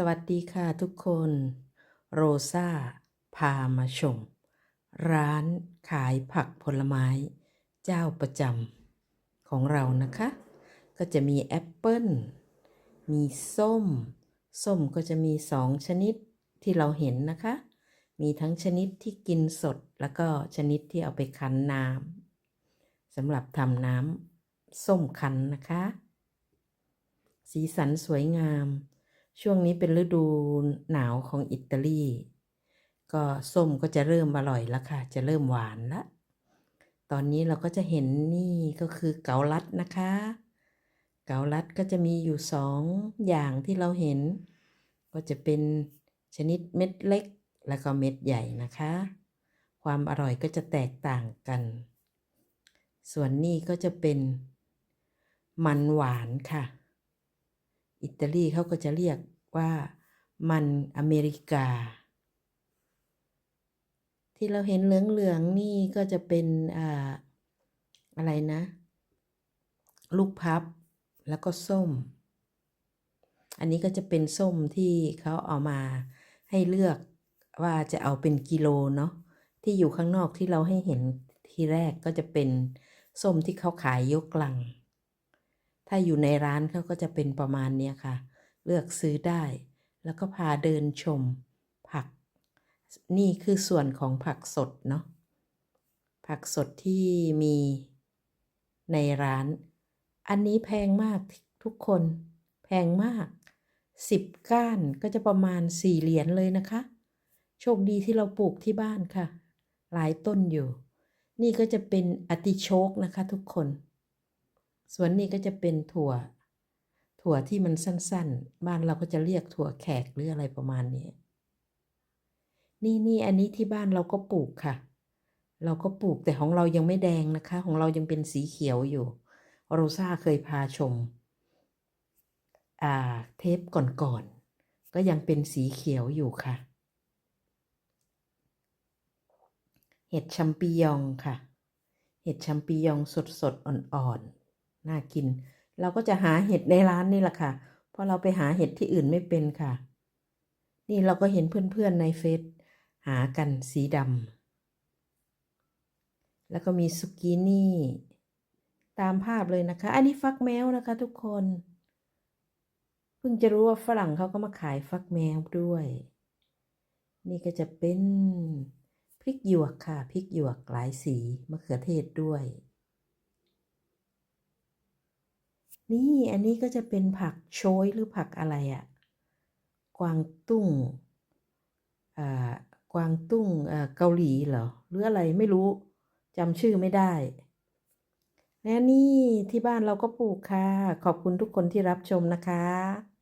สวัสดีค่ะทุกคน โรซาพามาชม ร้านขายผักผลไม้เจ้าประจำของเรานะคะ ก็จะมีแอปเปิ้ล มีส้ม ส้มก็จะมีสองชนิดที่เราเห็นนะคะ มีทั้งชนิดที่กินสดแล้วก็ชนิดที่เอาไปคั้นน้ำสำหรับทำน้ำส้มคั้นนะคะ สีสันสวยงาม ช่วงนี้เป็นฤดูหนาวของอิตาลี ก็ส้มก็จะเริ่มอร่อยแล้วค่ะ จะเริ่มหวานละ ตอนนี้เราก็จะเห็นนี่ก็คือเกาลัดนะคะ เกาลัดก็จะมีอยู่สองอย่างที่เราเห็น ก็จะเป็นชนิดเม็ดเล็กแล้วก็เม็ดใหญ่นะคะ ความอร่อยก็จะแตกต่างกัน ส่วนนี้ก็จะเป็นมันหวานค่ะ อิตาลีเขาก็จะเรียกว่ามันอเมริกา ที่เราเห็นเหลืองๆนี่ก็จะเป็นอ่าอะไรนะ ลูกพับแล้วก็ส้ม อันนี้ก็จะเป็นส้มที่เขาเอามาให้เลือกว่าจะเอาเป็นกิโลเนาะที่อยู่ข้างนอกที่เราให้เห็นทีแรกก็จะเป็นส้มที่เขาขายยกลัง ถ้าอยู่ในร้านเขาก็จะเป็นประมาณเนี้ยค่ะ เลือกซื้อได้ แล้วก็พาเดินชมผัก นี่คือส่วนของผักสดเนาะ ผักสดที่มีในร้าน อันนี้แพงมากทุกคน แพงมากสิบก้านก็จะประมาณสี่เหรียญเลยนะคะ โชคดีที่เราปลูกที่บ้านค่ะ หลายต้นอยู่ นี่ก็จะเป็นอติโชกนะคะทุกคน ส่วนนี้ก็จะเป็นถั่ว ถั่วที่มันสั้นๆ บ้านเราก็จะเรียกถั่วแขกหรืออะไรประมาณนี้ นี่นี่อันนี้ที่บ้านเราก็ปลูกค่ะ เราก็ปลูกแต่ของเรายังไม่แดงนะคะ ของเรายังเป็นสีเขียวอยู่ โรซ่าเคยพาชม อ่า เทปก่อนๆ ก็ยังเป็นสีเขียวอยู่ค่ะ เห็ดชัมปิยองค่ะ เห็ดชัมปิยองสดๆ อ่อนๆ น่ากิน เราก็จะหาเห็ดในร้านนี่แหละค่ะ เพราะเราไปหาเห็ดที่อื่นไม่เป็นค่ะ นี่เราก็เห็นเพื่อนๆในเฟซหากันสีดำแล้วก็มีสุกินี่ตามภาพเลยนะคะ อันนี้ฟักแมวนะคะทุกคน เพิ่งจะรู้ว่าฝรั่งเขาก็มาขายฟักแมวด้วย นี่ก็จะเป็นพริกหยวกค่ะ พริกหยวกหลายสีมะเขือเทศด้วย นี่อันนี้ก็จะเป็นผักโชยหรือผักอะไรอะกวางตุ้งอ่ากวางตุ้งอ่าเกาหลีเหรอ หรืออะไรไม่รู้จำชื่อไม่ได้และนี่ที่บ้านเราก็ปลูกค่ะ ขอบคุณทุกคนที่รับชมนะคะ